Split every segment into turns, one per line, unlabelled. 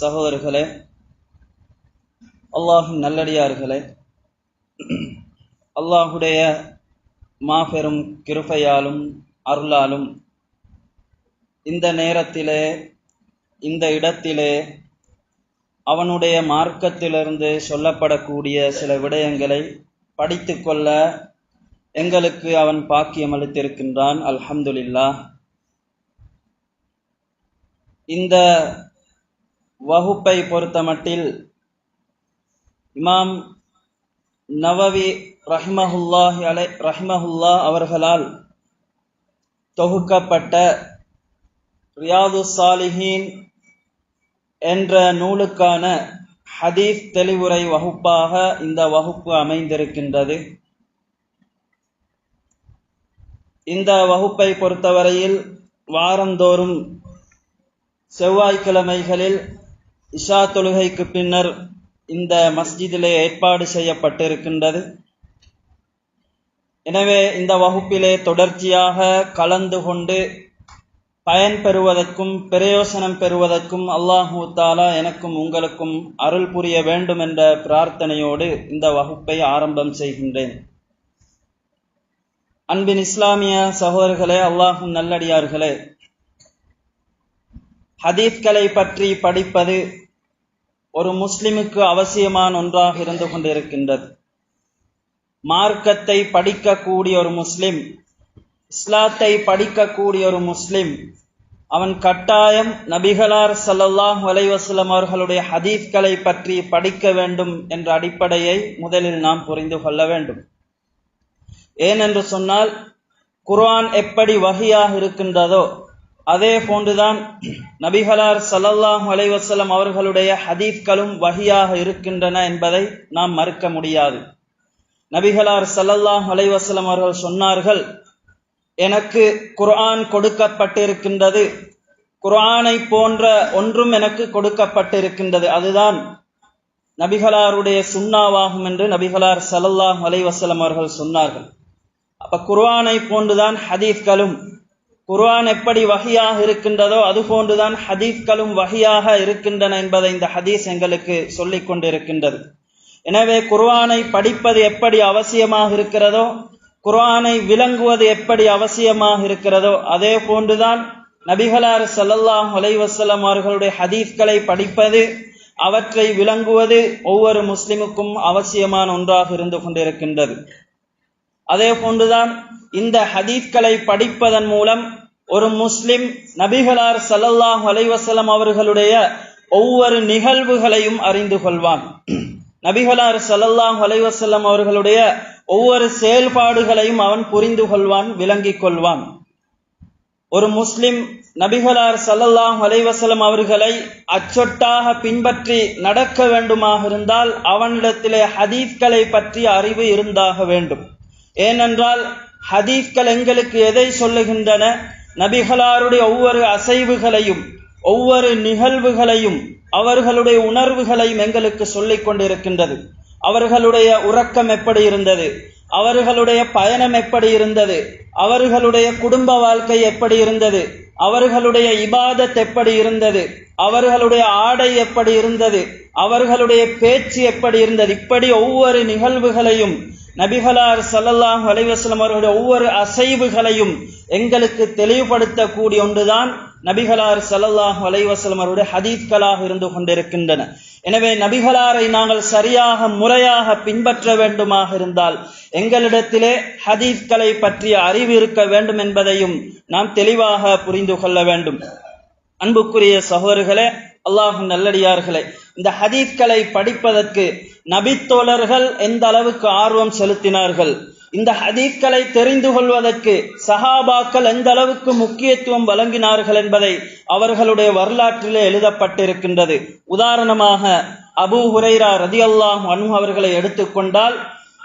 சகோதரர்களே அல்லாஹின் நல்லடியார்களே அல்லாஹுடைய மாபெரும் கிருபையாலும் அருளாலும் இந்த நேரத்திலே இந்த இடத்திலே அவனுடைய மார்க்கத்திலிருந்து சொல்லப்படக்கூடிய சில விடயங்களை படித்து கொள்ள எங்களுக்கு அவன் பாக்கியம் அளித்திருக்கின்றான். அல்ஹம்துலில்லா இந்த வகுப்பை பொறுத்தமட்டில் இமாம் நவவி ரஹ்மஹுல்லாஹி அலை ரஹ்மஹுல்லா அவர்களால் தொகுக்கப்பட்ட ரியாது சாலிஹீன் என்ற நூலுக்கான ஹதீஸ் தெளிவுரை வகுப்பாக இந்த வகுப்பு அமைந்திருக்கின்றது. இந்த வகுப்பை பொறுத்தவரையில் வாரந்தோறும் செவ்வாய்க்கிழமைகளில் இஷா தொழுகைக்கு பின்னர் இந்த மஸ்ஜிதிலே ஏற்பாடு செய்யப்பட்டிருக்கின்றது. எனவே இந்த வகுப்பிலே தொடர்ச்சியாக கலந்து கொண்டு பயன் பெறுவதற்கும் பிரயோசனம் பெறுவதற்கும் அல்லாஹூ தாலா எனக்கும் உங்களுக்கும் அருள் புரிய வேண்டும் என்ற பிரார்த்தனையோடு இந்த வகுப்பை ஆரம்பம் செய்கின்றேன். அன்பின் இஸ்லாமிய சகோதரர்களே அல்லாஹும் நல்லடியார்களே ஹதீஸ்களை பற்றி படிப்பது ஒரு முஸ்லிமுக்கு அவசியமான ஒன்றாக இருந்து கொண்டிருக்கின்றது. மார்க்கத்தை படிக்கக்கூடிய ஒரு முஸ்லிம் இஸ்லாத்தை படிக்கக்கூடிய ஒரு முஸ்லிம் அவன் கட்டாயம் நபிகளார் சல்லல்லாஹ் வலைவசலம் அவர்களுடைய ஹதீஸ்களை பற்றி படிக்க வேண்டும் என்ற அடிப்படையை முதலில் நாம் புரிந்து கொள்ள வேண்டும். ஏனென்று சொன்னால் குர்ஆன் எப்படி வகையாக இருக்கின்றதோ அதே போன்றுதான் நபிகளார் சல்லல்லாஹ் அலைவசல்லம் அவர்களுடைய ஹதீஃப்களும் வகியாக இருக்கின்றன என்பதை நாம் மறுக்க முடியாது. நபிகளார் சல்லல்லாஹ் அலைவசல்லம் அவர்கள் சொன்னார்கள் எனக்கு குர்ஆன் கொடுக்கப்பட்டிருக்கின்றது. குர்ஆனை போன்ற ஒன்றும் எனக்கு கொடுக்கப்பட்டிருக்கின்றது. அதுதான் நபிகளாருடைய சுண்ணாவாகும் என்று நபிகளார் சல்லல்லாஹ் அலைவசலம் அவர்கள் சொன்னார்கள். அப்ப குர்ஆனை போன்றுதான் ஹதீஃப்களும் குர்ஆன் எப்படி வகையாக இருக்கின்றதோ அதுபோன்றுதான் ஹதீஸ்களும் வகையாக இருக்கின்றன என்பதை இந்த ஹதீஸ் எங்களுக்கு சொல்லிக் கொண்டிருக்கின்றது. எனவே குர்ஆனை படிப்பது எப்படி அவசியமாக இருக்கிறதோ குர்ஆனை விளங்குவது எப்படி அவசியமாக இருக்கிறதோ அதே போன்றுதான் நபிகளார் சல்லல்லாஹ் அலைவசல்லம் அவர்களுடைய ஹதீஸ்களை படிப்பது அவற்றை விளங்குவது ஒவ்வொரு முஸ்லிமுக்கும் அவசியமான ஒன்றாக இருந்து கொண்டிருக்கின்றது. அதே போன்றுதான் இந்த ஹதீஸ்களை படிப்பதன் மூலம் ஒரு முஸ்லிம் நபிகளார் சல்லல்லாஹ் அலைவசலம் அவர்களுடைய ஒவ்வொரு நிகழ்வுகளையும் அறிந்து கொள்வான். நபிகளார் சல்லல்லாஹ் அலைவசல்லம் அவர்களுடைய ஒவ்வொரு செயல்பாடுகளையும் அவன் புரிந்து கொள்வான் விளங்கிக் கொள்வான். ஒரு முஸ்லிம் நபிகளார் சல்லல்லாஹ் அலைவசலம் அவர்களை அச்சொட்டாக பின்பற்றி நடக்க வேண்டுமாக இருந்தால் அவனிடத்திலே ஹதீஸ்களை பற்றிய அறிவு இருந்தாக வேண்டும். ஏனென்றால் ஹதீஸ்கள் எங்களுக்கு எதை சொல்லுகின்றன? நபிகளாருடைய ஒவ்வொரு அசைவுகளையும் ஒவ்வொரு நிகழ்வுகளையும் அவர்களுடைய உணர்வுகளையும் எங்களுக்கு சொல்லிக் கொண்டிருக்கின்றது. அவர்களுடைய உறக்கம் எப்படி இருந்தது? அவர்களுடைய பயணம் எப்படி இருந்தது? அவர்களுடைய குடும்ப வாழ்க்கை எப்படி இருந்தது? அவர்களுடைய இபாதத் எப்படி இருந்தது? அவர்களுடைய ஆடை எப்படி இருந்தது? அவர்களுடைய பேச்சு எப்படி இருந்தது? இப்படி ஒவ்வொரு நிகழ்வுகளையும் நபிகளார் சல்லல்லாஹ் அலைவாஸ்லம் அவர்களுடைய ஒவ்வொரு அசைவுகளையும் எங்களுக்கு தெளிவுபடுத்தக்கூடிய ஒன்றுதான் நபிகளார் சலல்லாஹ் வலைவசலம் அவருடைய ஹதீத்களாக இருந்து கொண்டிருக்கின்றன. எனவே நபிகளாரை நாங்கள் சரியாக முறையாக பின்பற்ற வேண்டுமாக இருந்தால் எங்களிடத்திலே ஹதீத்களை பற்றிய அறிவு இருக்க வேண்டும் என்பதையும் நாம் தெளிவாக புரிந்து கொள்ள வேண்டும். அன்புக்குரிய சகோதரர்களே அல்லாஹ் நல்லடியார்களே இந்த ஹதீத்களை படிப்பதற்கு நபித்தோழர்கள் எந்த அளவுக்கு ஆர்வம் செலுத்தினார்கள்? இந்த ஹதீஸ்களை தெரிந்து கொள்வதற்கு சஹாபாக்கள் எந்த அளவுக்கு முக்கியத்துவம் வழங்கினார்கள் என்பதை அவர்களுடைய வரலாற்றிலே எழுதப்பட்டிருக்கின்றது. உதாரணமாக அபூ ஹுரைரா ரதியல்லாஹ் அனு அவர்களை எடுத்துக்கொண்டால்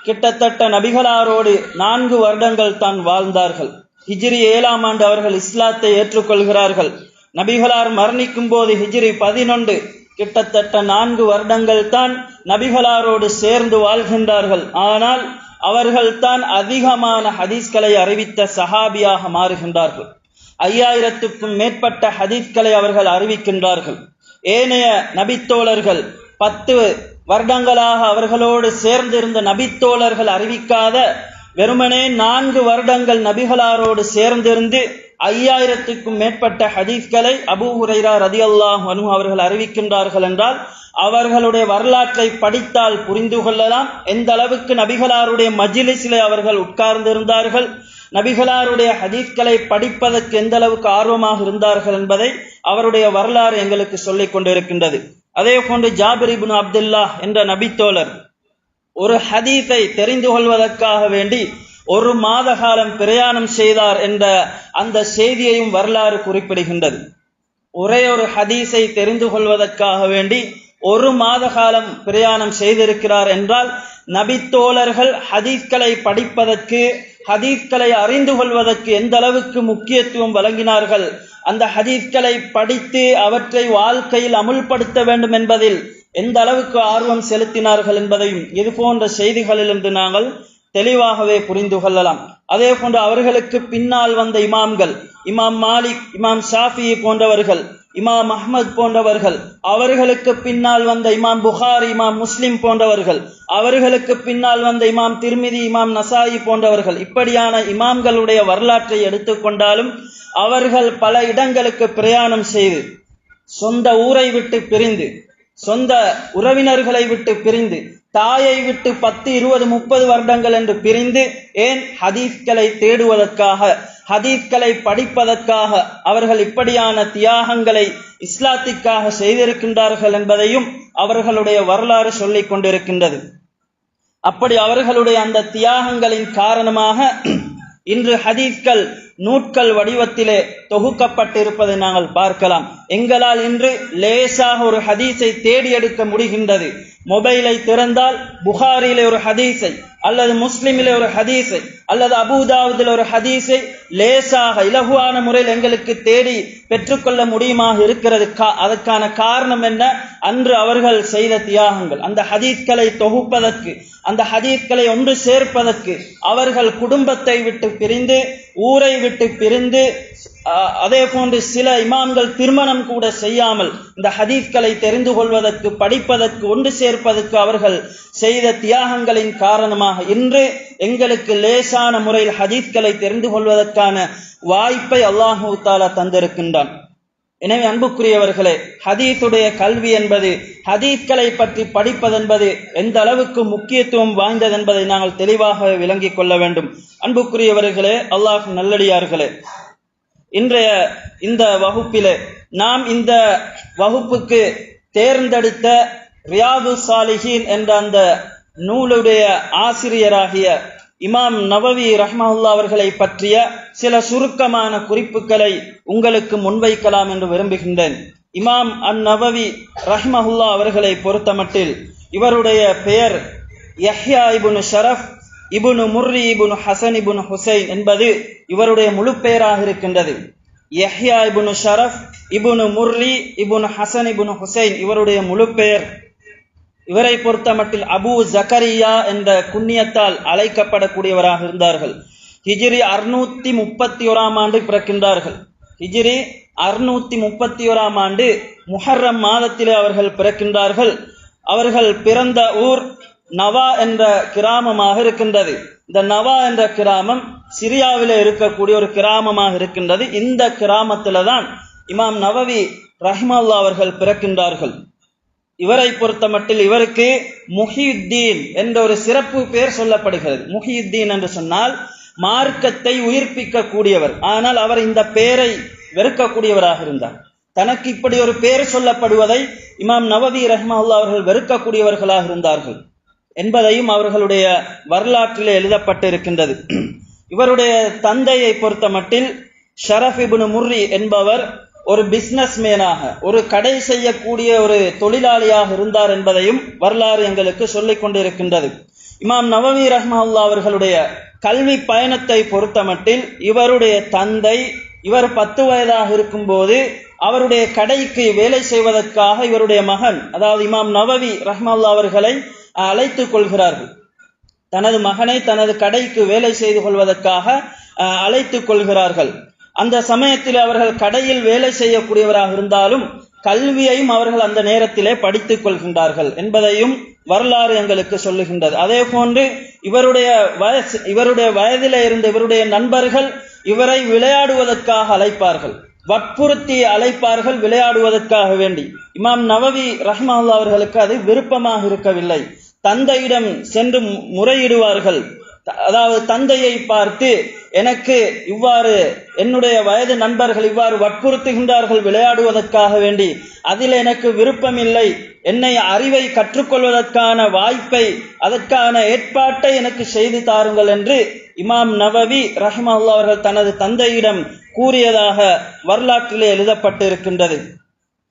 கிட்டத்தட்ட நபிகளாரோடு நான்கு வருடங்கள் தான் வாழ்ந்தார்கள். ஹிஜ்ரி ஏழாம் ஆண்டு அவர்கள் இஸ்லாத்தை ஏற்றுக்கொள்கிறார்கள். நபிகளார் மரணிக்கும் போது ஹிஜ்ரி பதினொன்று கிட்டத்தட்ட நான்கு வருடங்கள் தான் நபிகளாரோடு சேர்ந்து வாழ்கின்றார்கள். ஆனால் அவர்கள் தான் அதிகமான ஹதீஸ்களை அறிவித்த சஹாபியாக மாறுகின்றார்கள். ஐயாயிரத்துக்கும் மேற்பட்ட ஹதீஸ்களை அவர்கள் அறிவிக்கின்றார்கள். ஏனைய நபித்தோழர்கள் பத்து வருடங்களாக அவர்களோடு சேர்ந்திருந்த நபித்தோழர்கள் அறிவிக்காத வெறுமனே நான்கு வருடங்கள் நபிகளாரோடு சேர்ந்திருந்து ஐயாயிரத்துக்கும் மேற்பட்ட ஹதீஸ்களை அபூ ஹுரைரா ரதியல்லாஹ் அனு அவர்கள் அறிவிக்கின்றார்கள் என்றால் அவர்களுடைய வரலாற்றை படித்தால் புரிந்து கொள்ளலாம். எந்த அளவுக்கு நபிகளாருடைய மஜிலிஸிலே அவர்கள் உட்கார்ந்திருந்தார்கள் நபிகளாருடைய ஹதீஸ்களை படிப்பதற்கு எந்த அளவுக்கு ஆர்வமாக இருந்தார்கள் என்பதை அவருடைய வரலாறு எங்களுக்கு சொல்லிக் கொண்டிருக்கின்றது. அதே போன்று ஜாபிர் இப்னு அப்துல்லா என்ற நபித்தோழர் ஒரு ஹதீஸை தெரிந்து கொள்வதற்காக வேண்டி ஒரு மாத காலம் பிரயாணம் செய்தார் என்ற அந்த செய்தியையும் வரலாறு குறிப்பிடுகின்றது. ஒரே ஒரு ஹதீஸை தெரிந்து கொள்வதற்காக வேண்டி ஒரு மாத காலம் பிரயாணம் செய்திருக்கிறார் என்றால் நபித்தோழர்கள் ஹதீஸ்களை படிப்பதற்கு ஹதீஸ்களை அறிந்து கொள்வதற்கு எந்த அளவுக்கு முக்கியத்துவம் வழங்கினார்கள் அந்த ஹதீஸ்களை படித்து அவற்றை வாழ்க்கையில் அமுல்படுத்த வேண்டும் என்பதில் எந்த அளவுக்கு ஆர்வம் செலுத்தினார்கள் என்பதையும் இது போன்ற செய்திகளிலிருந்து நாங்கள் தெளிவாகவே புரிந்து கொள்ளலாம். அதே போன்று அவர்களுக்கு பின்னால் வந்த இமாம்கள் இமாம் மாலிக் இமாம் ஷாஃபி போன்றவர்கள் இமாம் அஹ்மத் போன்றவர்கள் அவர்களுக்கு பின்னால் வந்த இமாம் புகார் இமாம் முஸ்லிம் போன்றவர்கள் அவர்களுக்கு பின்னால் வந்த இமாம் திருமிதி இமாம் நசாயி போன்றவர்கள் இப்படியான இமாம்களுடைய வரலாற்றை எடுத்துக்கொண்டாலும் அவர்கள் பல இடங்களுக்கு பிரயாணம் செய்து சொந்த ஊரை விட்டு பிரிந்து சொந்த உறவினர்களை விட்டு பிரிந்து தாயை விட்டு பத்து இருபது முப்பது வருடங்கள் என்று பிரிந்து ஏன் ஹதீஸ்களை தேடுவதற்காக ஹதீத்களை படிப்பதற்காக அவர்கள் இப்படியான தியாகங்களை இஸ்லாத்திற்காக செய்திருக்கின்றார்கள் என்பதையும் அவர்களுடைய வரலாறு சொல்லிக் கொண்டிருக்கின்றது. அப்படி அவர்களுடைய அந்த தியாகங்களின் காரணமாக இன்று ஹதீஸ்கள் நூட்கள் வடிவத்திலே தொகுக்கப்பட்டிருப்பதை நாங்கள் பார்க்கலாம். எங்களால் இன்று லேசாக ஒரு ஹதீஸை தேடி எடுக்க முடிகின்றது. மொபைலை திறந்தால் புகாரிலே ஒரு ஹதீஸை அல்லது முஸ்லிமில் ஒரு ஹதீஸை அல்லது அபூதாவதில் ஒரு ஹதீஸை லேசாக இலகுவான முறையில் எங்களுக்கு தேடி பெற்றுக்கொள்ள முடியுமாக இருக்கிறது. கா- அதற்கான காரணம் என்ன? அன்று அவர்கள் செய்த தியாகங்கள். அந்த ஹதீஸ்களை தொகுப்பதற்கு அந்த ஹதீஸ்களை ஒன்று சேர்ப்பதற்கு அவர்கள் குடும்பத்தை விட்டு பிரிந்து ஊரை விட்டு பிரிந்து அதே போன்று சில இமாம்கள் திருமணம் கூட செய்யாமல் இந்த ஹதீஃப்களை தெரிந்து கொள்வதற்கு படிப்பதற்கு ஒன்று சேர்ப்பதற்கு அவர்கள் செய்த தியாகங்களின் காரணமாக இன்று எங்களுக்கு லேசான முறையில் ஹதீஃப்களை தெரிந்து கொள்வதற்கான வாய்ப்பை அல்லாஹூ தாலா தந்திருக்கின்றான். எனவே அன்புக்குரியவர்களே ஹதீஸுடைய கல்வி என்பது ஹதீத்களை பற்றி படிப்பதென்பது எந்த அளவுக்கு முக்கியத்துவம் வாய்ந்தது என்பதை நாங்கள் தெளிவாக விளங்கிக் கொள்ள வேண்டும். அன்புக்குரியவர்களே அல்லாஹ் நல்லடியார்களே இன்றைய இந்த வகுப்பிலே நாம் இந்த வகுப்புக்கு தேர்ந்தெடுத்த ரியாது சாலிஹீன் என்ற அந்த நூலுடைய ஆசிரியராகிய இமாம் நவவி ரஹ்மஹுல்லா அவர்களை பற்றிய சில சுருக்கமான குறிப்புகளை உங்களுக்கு முன்வைக்கலாம் என்று விரும்புகின்றேன். இமாம் அந்நவவி ரஹ்மஹுல்லா அவர்களை பொறுத்தமட்டில் இவருடைய பெயர் யஹ்யா இபுனு ஷரஃப் இபுனு முர்ரி இபுனு ஹசன் இபுனு ஹுசைன் என்பது இவருடைய முழு பெயராக இருக்கின்றது. யஹ்யா இபுனு ஷரஃப் இபுனு முர்ரி இபுனு ஹசன் இபுனு ஹுசைன் இவருடைய முழு பெயர். இவரை பொறுத்தமட்டில் அபு ஜக்கரியா என்ற குண்ணியத்தால் அழைக்கப்படக்கூடியவராக இருந்தார்கள். ஹிஜிரி அறுநூத்தி முப்பத்தி ஓராம் ஆண்டு பிறக்கின்றார்கள். ஹிஜிரி அறுநூத்தி முப்பத்தி ஓராம் ஆண்டு முஹர்ரம் மாதத்திலே அவர்கள் பிறக்கின்றார்கள். அவர்கள் பிறந்த ஊர் நவா என்ற கிராமமாக இருக்கின்றது. இந்த நவா என்ற கிராமம் சிரியாவில் இருக்கக்கூடிய ஒரு கிராமமாக இருக்கின்றது. இந்த கிராமத்தில தான் இமாம் நவவி ரஹ்மல்லா அவர்கள் பிறக்கின்றார்கள். இவரை பொறுத்தமட்டில் இவருக்கு முஹியுத்தீன் என்ற ஒரு சிறப்பு பெயர் சொல்லப்படுகிறது. முஹியுத்தீன் என்று சொன்னால் மார்க்கத்தை உயிர்ப்பிக்க கூடியவர் ஆனால் அவர் இந்த பெயரை வெறுக்கக்கூடியவராக இருந்தார். தனக்கு இப்படி ஒரு பெயர் சொல்லப்படுவதை இமாம் நவவி ரஹ்மல்லா அவர்கள் வெறுக்கக்கூடியவர்களாக இருந்தார்கள். என்பதையும் அவர்களுடைய வரலாற்றில் எழுதப்பட்டு இருக்கின்றது இவருடைய தந்தையை பொறுத்த மட்டில் ஷரஃப் முர்ரி என்பவர் ஒரு பிஸ்னஸ் மேனாக ஒரு கடை செய்யக்கூடிய ஒரு தொழிலாளியாக இருந்தார் என்பதையும் வரலாறு எங்களுக்கு சொல்லிக் கொண்டிருக்கின்றது. இமாம் நவமி ரஹ்மல்லா அவர்களுடைய கல்வி பயணத்தை பொறுத்தமட்டில் இவருடைய தந்தை இவர் பத்து வயதாக இருக்கும்போது அவருடைய கடைக்கு வேலை செய்வதற்காக இவருடைய மகன் அதாவது இமாம் நவவி ரஹ்மல்லா அவர்களை அழைத்துக் கொள்கிறார்கள். தனது மகனை தனது கடைக்கு வேலை செய்து கொள்வதற்காக அழைத்துக் கொள்கிறார்கள். அந்த சமயத்தில் அவர்கள் கடையில் வேலை செய்யக்கூடியவராக இருந்தாலும் கல்வியையும் அவர்கள் அந்த நேரத்திலே படித்துக் கொள்கின்றார்கள் என்பதையும் வரலாறு எங்களுக்கு சொல்லுகின்றது. அதே போன்று இவருடைய வயசு இவருடைய வயதில இருந்த இவருடைய நண்பர்கள் இவரை விளையாடுவதற்காக அழைப்பார்கள். வற்புறுத்தி அழைப்பார்கள் விளையாடுவதற்காக வேண்டி. இமாம் நவவி ரஹ்மல்லா அவர்களுக்கு அது விருப்பமாக இருக்கவில்லை. தந்தையிடம் சென்று முறையிடுவார்கள். அதாவது தந்தையை பார்த்து எனக்கு இவ்வாறு என்னுடைய வயது நண்பர்கள் இவ்வாறு வற்புறுத்துகின்றார்கள் விளையாடுவதற்காக வேண்டி அதில் எனக்கு விருப்பமில்லை. என்னை அறிவை கற்றுக்கொள்வதற்கான வாய்ப்பை அதற்கான ஏற்பாட்டை எனக்கு செய்து தாருங்கள் என்று இமாம் நவவி ரஹ்மல்லா அவர்கள் தனது தந்தையிடம் கூறியதாக வரலாற்றிலே எழுதப்பட்டிருக்கின்றது.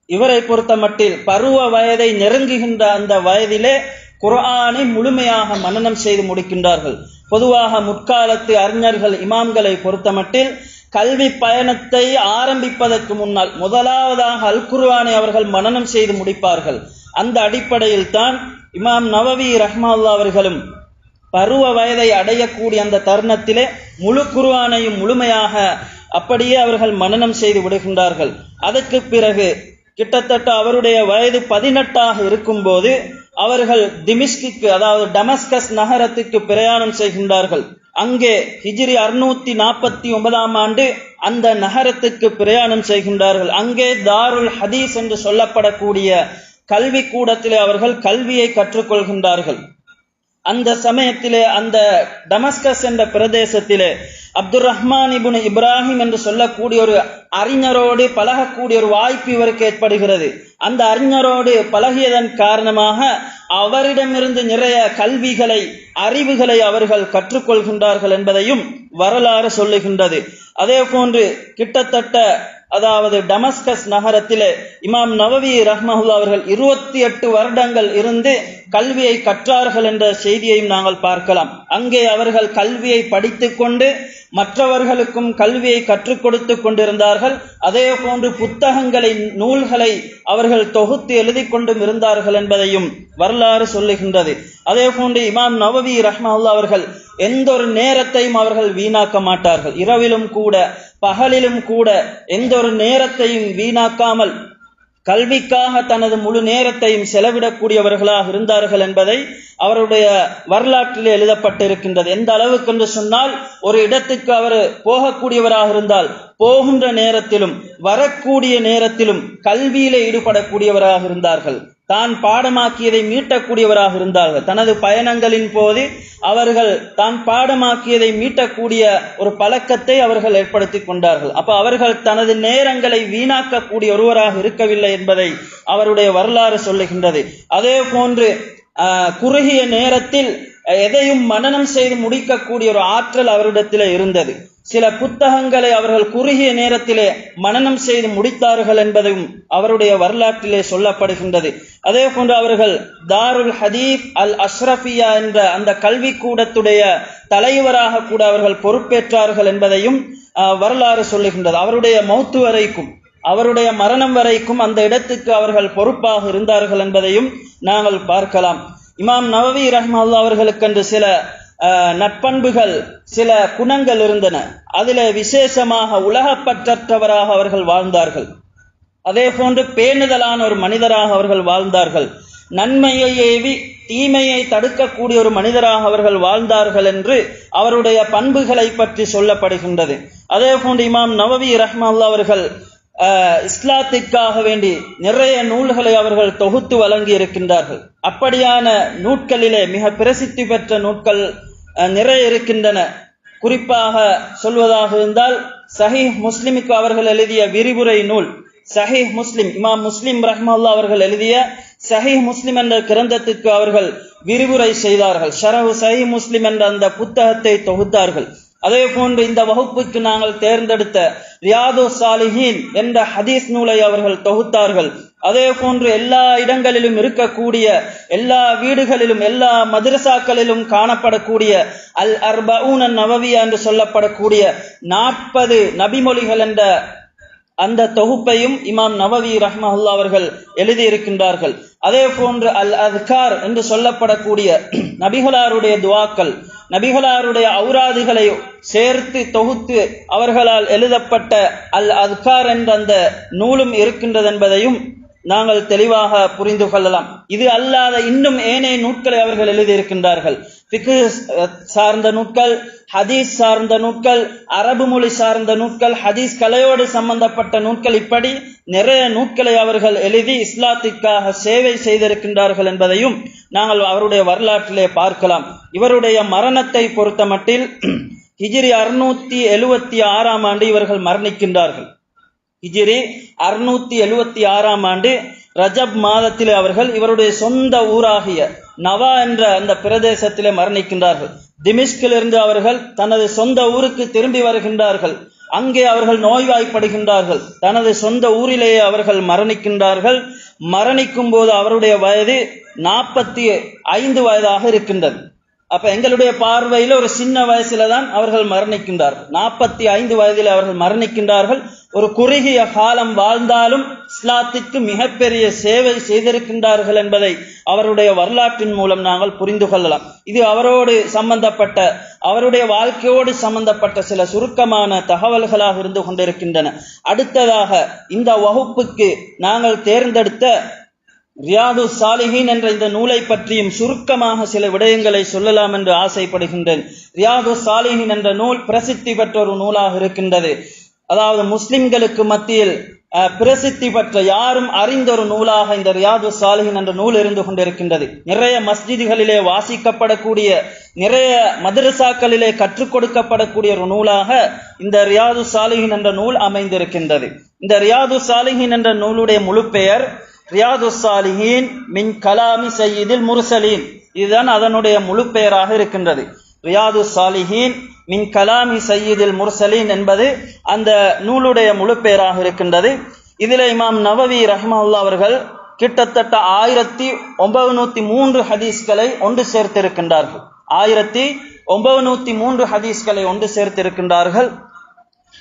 இவரை பொறுத்த மட்டில் பருவ வயதை நெருங்குகின்ற அந்த வயதிலே குர்ஆனை முழுமையாக மனனம் செய்து முடிக்கின்றார்கள். பொதுவாக முற்காலத்து அறிஞர்கள் இமாம்களை பொறுத்தமட்டில் கல்வி பயணத்தை ஆரம்பிப்பதற்கு முன்னால் முதலாவதாக அல் குர்ஆனை அவர்கள் மனனம் செய்து முடிப்பார்கள். அந்த அடிப்படையில் தான் இமாம் நவவி ரஹ்மால்லா அவர்களும் பருவ வயதை அடையக்கூடிய அந்த தருணத்திலே முழு குர்ஆனையும் முழுமையாக அப்படியே அவர்கள் மனனம் செய்து விடுகின்றார்கள். அதற்கு பிறகு கிட்டத்தட்ட அவருடைய வயது பதினெட்டாக இருக்கும்போது அவர்கள் திமிஷ்கிக்கு அதாவது டமஸ்கஸ் நகரத்துக்கு பிரயாணம் செய்கின்றார்கள். அங்கே ஹிஜ்ரி அறுநூத்தி நாற்பத்தி ஒன்பதாம் ஆண்டு அந்த நகரத்துக்கு பிரயாணம் செய்கின்றார்கள். அங்கே தாருல் ஹதீஸ் என்று சொல்லப்படக்கூடிய கல்வி கூடத்திலே அவர்கள் கல்வியை கற்றுக்கொள்கின்றார்கள். அந்த சமயத்திலே அந்த டமஸ்கஸ் என்ற பிரதேசத்திலே அப்துல் ரஹ்மான் இபுன் இப்ராஹிம் என்று சொல்லக்கூடிய ஒரு அறிஞரோடு பழகக்கூடிய ஒரு வாய்ப்பு இவருக்கு ஏற்படுகிறது. அந்த அறிஞரோடு பழகியதன் காரணமாக அவரிடமிருந்து நிறைய கல்விகளை அறிவுகளை அவர்கள் கற்றுக்கொள்கின்றார்கள் என்பதையும் வரலாறு சொல்லுகின்றது. அதே போன்று கிட்டத்தட்ட அதாவது டமஸ்கஸ் நகரத்திலே இமாம் நவவி ரஹ்மஹுல்லா அவர்கள் இருபத்தி எட்டு வருடங்கள் இருந்து கல்வியை கற்றார்கள் என்ற செய்தியையும் நாங்கள் பார்க்கலாம். அங்கே அவர்கள் கல்வியை படித்து கொண்டு மற்றவர்களுக்கும் கல்வியை கற்றுக் கொடுத்து கொண்டிருந்தார்கள். அதே போன்று புத்தகங்களை நூல்களை அவர்கள் தொகுத்து எழுதி கொண்டும் இருந்தார்கள் என்பதையும் வரலாறு சொல்லுகின்றது. அதே போன்று இமாம் நவவி ரஹ்மல்லா அவர்கள் எந்த ஒரு நேரத்தையும் அவர்கள் வீணாக்க மாட்டார்கள். இரவிலும் கூட பகலிலும் கூட எந்த ஒரு நேரத்தையும் வீணாக்காமல் கல்விக்காக தனது முழு நேரத்தையும் செலவிடக்கூடியவர்களாக இருந்தார்கள் என்பதை அவருடைய வரலாற்றில் எழுதப்பட்டிருக்கின்றது. எந்த அளவுக்கு என்று சொன்னால் ஒரு இடத்துக்கு அவர் போகக்கூடியவராக இருந்தால் போகின்ற நேரத்திலும் வரக்கூடிய நேரத்திலும் கல்வியிலே ஈடுபடக்கூடியவராக இருந்தார்கள். தான் பாடமாக்கியதை மீட்டக்கூடியவராக இருந்தார்கள். தனது பயணங்களின் போது அவர்கள் தான் பாடமாக்கியதை மீட்டக்கூடிய ஒரு பழக்கத்தை அவர்கள் ஏற்படுத்தி கொண்டார்கள். அப்ப அவர்கள் தனது நேரங்களை வீணாக்கக்கூடிய ஒருவராக இருக்கவில்லை என்பதை அவருடைய வரலாறு சொல்லுகின்றது. அதே போன்று குறுகிய நேரத்தில் எதையும் மனனம் செய்து முடிக்கக்கூடிய ஒரு ஆற்றல் அவரிடத்திலே இருந்தது. சில புத்தகங்களை அவர்கள் குறுகிய நேரத்திலே மனனம் செய்து முடித்தார்கள் என்பதும் அவருடைய வரலாற்றிலே சொல்லப்படுகின்றது. அதே போன்று அவர்கள் தாருல் ஹதீப் அல் அஷ்ரஃபியா என்ற அந்த கல்வி கூடத்துடைய தலைவராக கூட அவர்கள் பொறுப்பேற்றார்கள் என்பதையும் வரலாறு சொல்லுகின்றது. அவருடைய மௌத்து வரைக்கும் அவருடைய மரணம் வரைக்கும் அந்த இடத்துக்கு அவர்கள் பொறுப்பாக இருந்தார்கள் என்பதையும் நாங்கள் பார்க்கலாம். இமாம் நவவி ரஹ்மல்லா அவர்களுக்கென்று சில நற்பண்புகள் சில குணங்கள் இருந்தன. அதில் விசேஷமாக உலகப்பற்றற்றவராக அவர்கள் வாழ்ந்தார்கள். அதே போன்று பேணுதலான ஒரு மனிதராக அவர்கள் வாழ்ந்தார்கள். நன்மையை ஏவி தீமையை தடுக்கக்கூடிய ஒரு மனிதராக அவர்கள் வாழ்ந்தார்கள் என்று அவருடைய பண்புகளை பற்றி சொல்லப்படுகின்றது. அதே போன்று இமாம் நவவி ரஹ்மல்லா அவர்கள் இஸ்லாத்திற்காக வேண்டி நிறைய நூல்களை அவர்கள் தொகுத்து வழங்கி இருக்கின்றார்கள் அப்படியான நூட்களிலே மிக பிரசித்தி பெற்ற நூட்கள் நிறைய இருக்கின்றன. குறிப்பாக சொல்வதாக இருந்தால் சஹீஹ் முஸ்லிமுக்கு அவர்கள் எழுதிய விரிவுரை நூல் சஹீஹ் முஸ்லிம் இமாம் முஸ்லிம் ரஹ்மல்லா அவர்கள் எழுதிய சஹீஹ் முஸ்லிம் என்ற கிரந்தத்திற்கு அவர்கள் விரிவுரை செய்தார்கள். ஷரஹு சஹி முஸ்லிம் என்ற அந்த புத்தகத்தை தொகுத்தார்கள். அதே போன்று இந்த வகுப்புக்கு நாங்கள் தேர்ந்தெடுத்த ரியாது சாலிஹீன் என்ற ஹதீஸ் நூலை அவர்கள் தொகுத்தார்கள். அதே போன்று எல்லா இடங்களிலும் இருக்கக்கூடிய எல்லா வீடுகளிலும் எல்லா மதரசாக்களிலும் காணப்படக்கூடிய அல் அர்பவுன் நவவியா என்று சொல்லப்படக்கூடிய நாற்பது நபிமொழிகள் என்ற அந்த தொகுப்பையும் இமாம் நவவி ரஹ்மஹுல்லா அவர்கள் எழுதியிருக்கின்றார்கள். அதே போன்று அல் அத்கார் என்று சொல்லப்படக்கூடிய நபிகளாருடைய துவாக்கள் நபிகளாருடைய ஔராதுகளை சேர்த்து தொகுத்து அவர்களால் எழுதப்பட்ட அல் அத்கார் என்ற அந்த நூலும் இருக்கின்றது என்பதையும் நாங்கள் தெளிவாக புரிந்து கொள்ளலாம். இது அல்லாத இன்னும் ஏனைய நூட்களை அவர்கள் எழுதியிருக்கின்றார்கள். பிக்கு சார்ந்த நூட்கள் ஹதீஸ் சார்ந்த நூட்கள் அரபு மொழி சார்ந்த நூட்கள் ஹதீஸ் கலையோடு சம்பந்தப்பட்ட நூட்கள் இப்படி நிறைய நூட்களை அவர்கள் எழுதி இஸ்லாத்திற்காக சேவை செய்திருக்கின்றார்கள் என்பதையும் நாங்கள் அவருடைய வரலாற்றிலே பார்க்கலாம். இவருடைய மரணத்தை பொறுத்த மட்டில் ஹிஜ்ரி அறுநூத்தி எழுவத்தி ஆறாம் ஆண்டு இவர்கள் மரணிக்கின்றார்கள். ஹிஜிரி அறுநூத்தி எழுவத்தி ஆறாம் ஆண்டு ரஜப் மாதத்திலே அவர்கள் இவருடைய சொந்த ஊராகிய நவா என்ற அந்த பிரதேசத்திலே மரணிக்கின்றார்கள். திமிஷ்கிலிருந்து அவர்கள் தனது சொந்த ஊருக்கு திரும்பி வருகின்றார்கள். அங்கே அவர்கள் நோய்வாய்ப்படுகின்றார்கள். தனது சொந்த ஊரிலேயே அவர்கள் மரணிக்கின்றார்கள். மரணிக்கும் போது அவருடைய வயது நாற்பத்தி ஐந்து வயதாக இருக்கின்றது. அப்ப எங்களுடைய பார்வையில் ஒரு சின்ன வயசுல தான் அவர்கள் மரணிக்கின்றார்கள். நாற்பத்தி ஐந்து வயதில் அவர்கள் மரணிக்கின்றார்கள். ஒரு குறுகிய காலம் வாழ்ந்தாலும் இஸ்லாத்திற்கு மிகப்பெரிய சேவை செய்திருக்கின்றார்கள் என்பதை அவருடைய வரலாற்றின் மூலம் நாங்கள் புரிந்து கொள்ளலாம். இது அவரோடு சம்பந்தப்பட்ட அவருடைய வாழ்க்கையோடு சம்பந்தப்பட்ட சில சுருக்கமான தகவல்களாக இருந்து கொண்டிருக்கின்றன. அடுத்ததாக இந்த வகுப்புக்கு நாங்கள் தேர்ந்தெடுத்த ரியாது சாலிஹின் என்ற இந்த நூலை பற்றியும் சுருக்கமாக சில விடயங்களை சொல்லலாம் என்று ஆசைப்படுகின்றேன். ரியாது சாலிஹின் என்ற நூல் பிரசித்தி பெற்ற ஒரு நூலாக இருக்கின்றது. அதாவது முஸ்லிம்களுக்கு மத்தியில் பிரசித்தி பெற்ற யாரும் அறிந்த ஒரு நூலாக இந்த ரியாது சாலிஹின் என்ற நூல் இருந்து கொண்டிருக்கின்றது. நிறைய மஸ்ஜிதிகளிலே வாசிக்கப்படக்கூடிய நிறைய மதரசாக்களிலே கற்றுக் கொடுக்கப்படக்கூடிய ஒரு நூலாக இந்த ரியாது சாலிஹின் என்ற நூல் அமைந்திருக்கின்றது. இந்த ரியாது சாலிஹின் என்ற நூலுடைய முழு பெயர் ரியாது சாலிஹின் மின் கலாமி சையீதில் முர்சலீன். இதுதான் அதனுடைய முழு பெயராக இருக்கின்றது. ரியாது சாலிஹின் மின் கலாமி சையீதில் முர்சலீன் என்பது அந்த நூலுடைய முழு பெயராக இருக்கின்றது. இதில் இமாம் நவவி ரஹ்மல்லா அவர்கள் கிட்டத்தட்ட ஆயிரத்தி ஒன்பது மூன்று ஹதீஸ்களை ஒன்று சேர்த்திருக்கின்றார்கள். ஆயிரத்தி ஒன்பது மூன்று ஹதீஸ்களை ஒன்று சேர்த்திருக்கின்றார்கள்.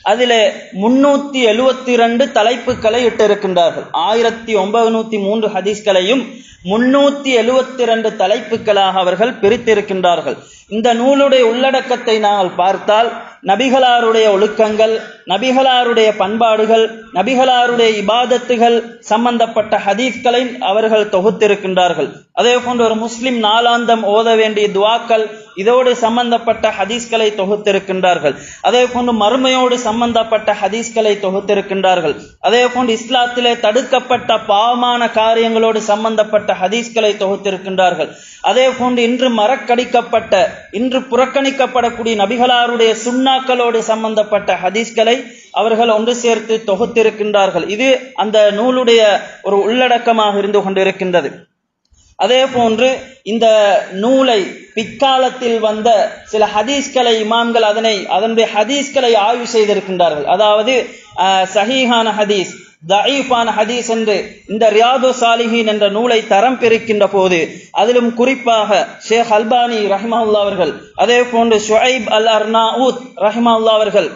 அதிலே முன்னூத்தி எழுவத்தி ரெண்டு தலைப்புகளை இட்டிருக்கின்றார்கள். ஆயிரத்தி ஒன்பது மூன்று ஹதீஸ்களையும் முன்னூத்தி எழுவத்தி ரெண்டு தலைப்புகளாக அவர்கள் பிரித்திருக்கின்றார்கள். இந்த நூலுடைய உள்ளடக்கத்தை நாங்கள் பார்த்தால் நபிகளாருடைய ஒழுக்கங்கள் நபிகளாருடைய பண்பாடுகள் நபிகளாருடைய இபாதத்துகள் சம்பந்தப்பட்ட ஹதீஸ்களை அவர்கள் தொகுத்திருக்கின்றார்கள். அதே போன்று ஒரு முஸ்லிம் நாளாந்தம் ஓத வேண்டிய துவாக்கள் இதோடு சம்பந்தப்பட்ட ஹதீஸ்களை தொகுத்திருக்கின்றார்கள். அதே போன்று மறுமையோடு சம்பந்தப்பட்ட ஹதீஸ்களை தொகுத்திருக்கின்றார்கள். அதே போன்று இஸ்லாத்திலே தடுக்கப்பட்ட பாவமான காரியங்களோடு சம்பந்தப்பட்ட ஹதீஸ்களை தொகுத்திருக்கின்றார்கள். அதே போன்று இன்று மறக்கடிக்கப்பட்ட இன்று புறக்கணிக்கப்படக்கூடிய நபிகளாருடைய சுண்ணாக்களோடு சம்பந்தப்பட்ட ஹதீஸ்களை அவர்கள் ஒன்று சேர்த்து தொகுத்திருக்கின்றார்கள். இது அந்த நூலுடைய ஒரு உள்ளடக்கமாக இருந்து கொண்டிருக்கின்றது. அதே போன்று இந்த நூலை பிற்காலத்தில் வந்த சில ஹதீஸ்களை இமாம்கள் அதனை அதனுடைய ஹதீஸ்களை ஆய்வு செய்திருக்கின்றார்கள். அதாவது சஹீஹான ஹதீஸ் தயீஃபான ஹதீஸ் என்று இந்த ரியாது சாலிஹின் என்ற நூலை தரம் பிரிக்கின்ற போது அதிலும் குறிப்பாக ஷேக் அல்பானி ரஹ்மவுல்லா அவர்கள் அதே போன்று ஷுஐப் அல் அர்னாவுத் ரஹ்மவுல்லா அவர்கள்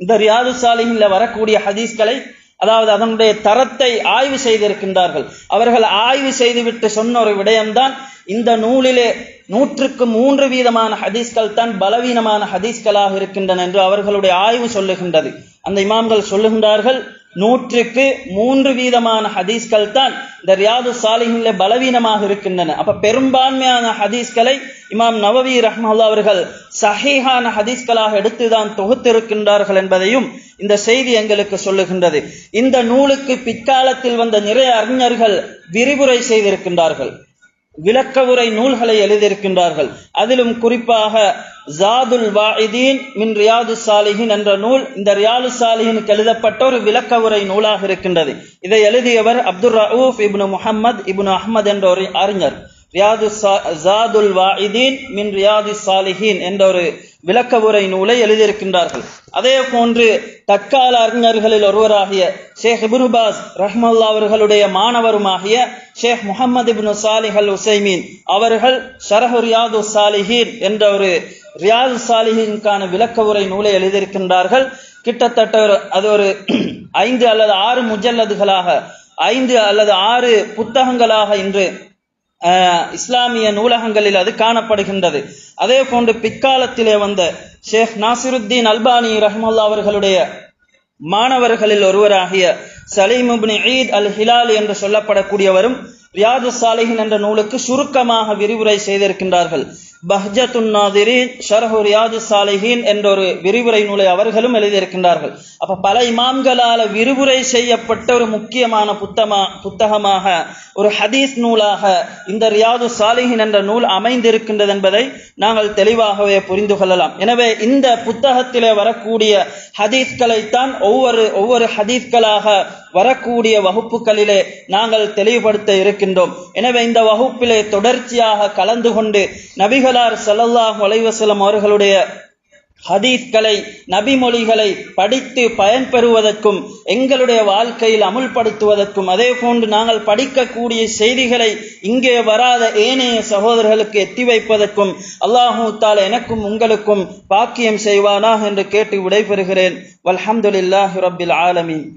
இந்த ரியாது சாலிஹின்ல வரக்கூடிய ஹதீஸ்களை அதாவது அதனுடைய தரத்தை ஆய்வு செய்திருக்கின்றார்கள். அவர்கள் ஆய்வு செய்துவிட்டு சொன்ன ஒரு விடயம்தான் இந்த நூலிலே நூற்றுக்கு மூன்று வீதமான ஹதீஸ்கள் தான் பலவீனமான ஹதீஸ்களாக இருக்கின்றன என்று அவர்களுடைய ஆய்வு சொல்லுகின்றது. அந்த இமாம்கள் சொல்லுகின்றார்கள் நூற்றுக்கு மூன்று வீதமான ஹதீஸ்கள் தான் இந்த ரியாது சாலிஹின்ல பலவீனமாக இருக்கின்றன. அப்ப பெரும்பான்மையான ஹதீஸ்களை இமாம் நவவி ரஹ்மல்லா அவர்கள் சஹீஹான ஹதீஸ்களாக எடுத்துதான் தொகுத்திருக்கின்றார்கள் என்பதையும் இந்த செய்தி எங்களுக்கு சொல்லுகின்றது. இந்த நூலுக்கு பிற்காலத்தில் வந்த நிறைய அறிஞர்கள் விரிவுரை செய்திருக்கின்றார்கள். விளக்கவுரை நூல்களை எழுதியிருக்கின்றார்கள். அதிலும் குறிப்பாக ஜாதுல் வாயிதீன் மின் ரியாது சாலிஹின் என்ற நூல் இந்த ரியாது சாலிஹினுக்கு எழுதப்பட்ட ஒரு விளக்கவுரை நூலாக இருக்கின்றது. இதை எழுதியவர் அப்துல் ரவுஃப் இப்னு முஹம்மத் இப்னு அஹ்மத் என்ற ஒரு அறிஞர். ரியாது ஜாதுல் வாஇதீன் மின் ரியாது சாலிஹீன் என்ற ஒரு விளக்க உரை நூலை எழுதியிருக்கின்றார்கள். அதே போன்று தற்கால அறிஞர்களில் ஒருவராகிய ஷேக் இபுனுபாஸ் ரஹ்மல்லா அவர்களுடைய மாணவருமாகிய ஷேக் முகமது இப்னு சாலிஹ் அல் உசைமீன் அவர்கள் ஷரஹு ரியாது சாலிஹீன் என்ற ஒரு ரியாது சாலிஹீனுக்கான விளக்க உரை நூலை எழுதியிருக்கின்றார்கள். கிட்டத்தட்ட ஒரு அது ஒரு ஐந்து அல்லது ஆறு முஜல்லதுகளாக ஐந்து அல்லது ஆறு புத்தகங்களாக இன்று இஸ்லாமிய நூலகங்களில் அது காணப்படுகின்றது. அதே போன்று பிற்காலத்திலே வந்த ஷேக் நாசிருத்தீன் அல்பானி ரஹ்மல்லா அவர்களுடைய மாணவர்களில் ஒருவராகிய சலீம் ஈத் அல் ஹிலால் என்று சொல்லப்படக்கூடியவரும் ரியாது சாலிஹின் என்ற நூலுக்கு சுருக்கமாக விரிவுரை செய்திருக்கின்றார்கள். பஹ்ஜத்துன் நாதிரின் ஷரஹு ரியாது சாலிஹின் என்ற ஒரு விரிவுரை நூலை அவர்களும் எழுதியிருக்கின்றார்கள். அப்ப பல இமாம்களால விரிவுரை செய்யப்பட்ட ஒரு முக்கியமான புத்தமா புத்தகமாக ஒரு ஹதீஸ் நூலாக இந்த ரியாது சாலிஹின் என்ற நூல் அமைந்திருக்கின்றது என்பதை நாங்கள் தெளிவாகவே புரிந்து கொள்ளலாம். எனவே இந்த புத்தகத்திலே வரக்கூடிய ஹதீஸ்களைத்தான் ஒவ்வொரு ஒவ்வொரு ஹதீஸ்களாக வரக்கூடிய வகுப்புகளிலே நாங்கள் தெளிவுபடுத்த இருக்கின்றோம். எனவே இந்த வகுப்பிலே தொடர்ச்சியாக கலந்து கொண்டு நபிகளார் சல்லல்லாஹ் வலைவசலம் அவர்களுடைய ஹதீஸ்களை நபிமொழிகளை படித்து பயன்பெறுவதற்கும் எங்களுடைய வாழ்க்கையில் அமுல்படுத்துவதற்கும் அதே போன்று நாங்கள் படிக்கக்கூடிய செய்திகளை இங்கே வராத ஏனைய சகோதரர்களுக்கு எத்தி வைப்பதற்கும் அல்லாஹூ தால எனக்கும் உங்களுக்கும் பாக்கியம் செய்வானாக என்று கேட்டு விடைபெறுகிறேன். வல்ஹம்துலில்லாஹி ரபில் ஆலமீன்.